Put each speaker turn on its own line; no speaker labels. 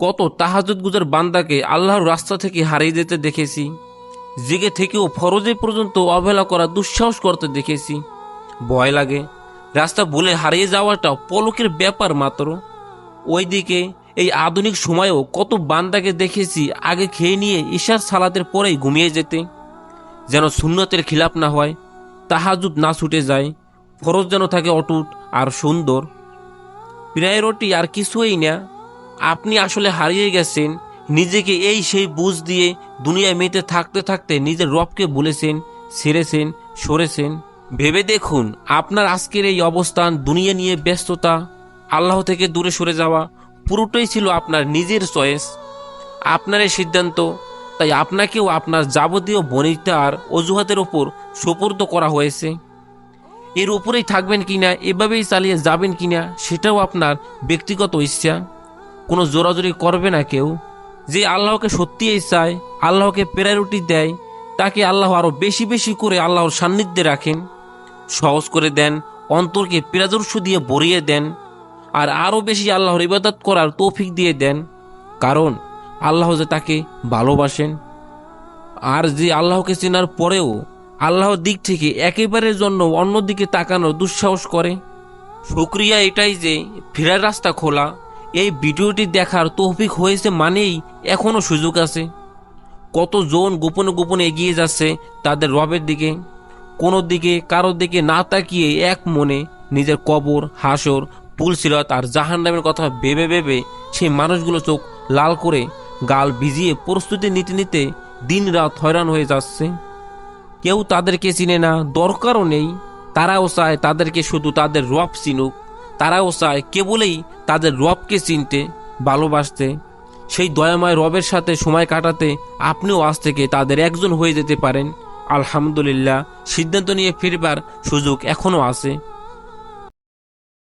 কত তাহাজুদ গুজার বান্দাকে আল্লাহর রাস্তা থেকে হারিয়ে যেতে দেখেছি, জেগে থেকেও ফরজে পর্যন্ত অবহেলা করা দুঃসাহস করতে দেখেছি। ভয় লাগে, রাস্তা ভুলে হারিয়ে যাওয়াটা পলকের ব্যাপার মাত্র। ওইদিকে এই আধুনিক সময়েও কত বান্দাকে দেখেছি আগে খেয়ে নিয়ে ঈশার সালাতের পরেই ঘুমিয়ে যেতে। যেন শূন্যতের খিলাপ না হয় তাহাজুদ না ছুটে যায়, ফরজ যেন থাকে অটুট আর সুন্দর। প্রায় প্রায়োরিটি আর কিছুই না আপনি আসলে হারিয়ে গেছেন, নিজেকে এই সেই বুঝ দিয়ে দুনিয়ায় মেতে থাকতে থাকতে নিজের রবকে বলেছেন, ছেড়েছেন, সরেছেন। ভেবে দেখুন, আপনার আজকের এই অবস্থান দুনিয়া নিয়ে ব্যস্ততা, আল্লাহ থেকে দূরে সরে যাওয়া, পুরোটাই ছিল আপনার নিজের চয়েস। আপনার এই সিদ্ধান্ত, তাই আপনাকেও আপনার যাবতীয় বনিতা আর অজুহাতের ওপর সুপর্দ করা হয়েছে। এর উপরেই থাকবেন কিনা, এভাবেই চালিয়ে যাবেন কিনা, সেটাও আপনার ব্যক্তিগত ইচ্ছা। কোনো জোরাজোরি করবে না কেউ। যে আল্লাহকে সত্যিই চায়, আল্লাহকে প্রায়োরিটি দেয়, তাকে আল্লাহ আরও বেশি বেশি করে আল্লাহর সান্নিধ্যে রাখেন। সহজ করে দেন, অন্তরকে প্রাদর্শ দিয়ে ভরিয়ে দেন, আর আরও বেশি আল্লাহর ইবাদত করার তৌফিক দিয়ে দেন। কারণ আল্লাহ যে তাকে ভালোবাসেন, আর যে আল্লাহকে চেনার পরেও আল্লাহর দিক থেকে একেবারের জন্য অন্যদিকে তাকানোর দুঃসাহস করে। শুক্রিয়া এটাই যে ফেরার রাস্তা খোলা এই ভিডিওটি দেখার তৌফিক হয়েছে মানেই এখনও সুযোগ আছে। কত কতজন গোপনে গোপনে এগিয়ে যাচ্ছে তাদের রবের দিকে, কোনো দিকে কারোর দিকে না তাকিয়ে এক মনে নিজের কবর, হাসর পুলসিরত আর জাহান নামের কথা ভেবে ভেবে সেই মানুষগুলো চোখ লাল করে গাল ভিজিয়ে প্রস্তুতি নিতে নিতে দিন রাত হয়রান হয়ে যাচ্ছে। কেউ তাদেরকে চিনে না, দরকারও নেই। তারাও চায় তাদেরকে শুধু তাদের রব চিনুক। তারাও চায় কেবলেই তাদের রবকে চিনতে, ভালোবাসতে। সেই দয়াময় রবের সাথে সময় কাটাতে আপনিও আজ থেকে তাদের একজন হয়ে যেতে পারেন। আলহামদুলিল্লাহ, সিদ্ধান্ত নিয়ে ফিরবার সুযোগ এখনও আছে।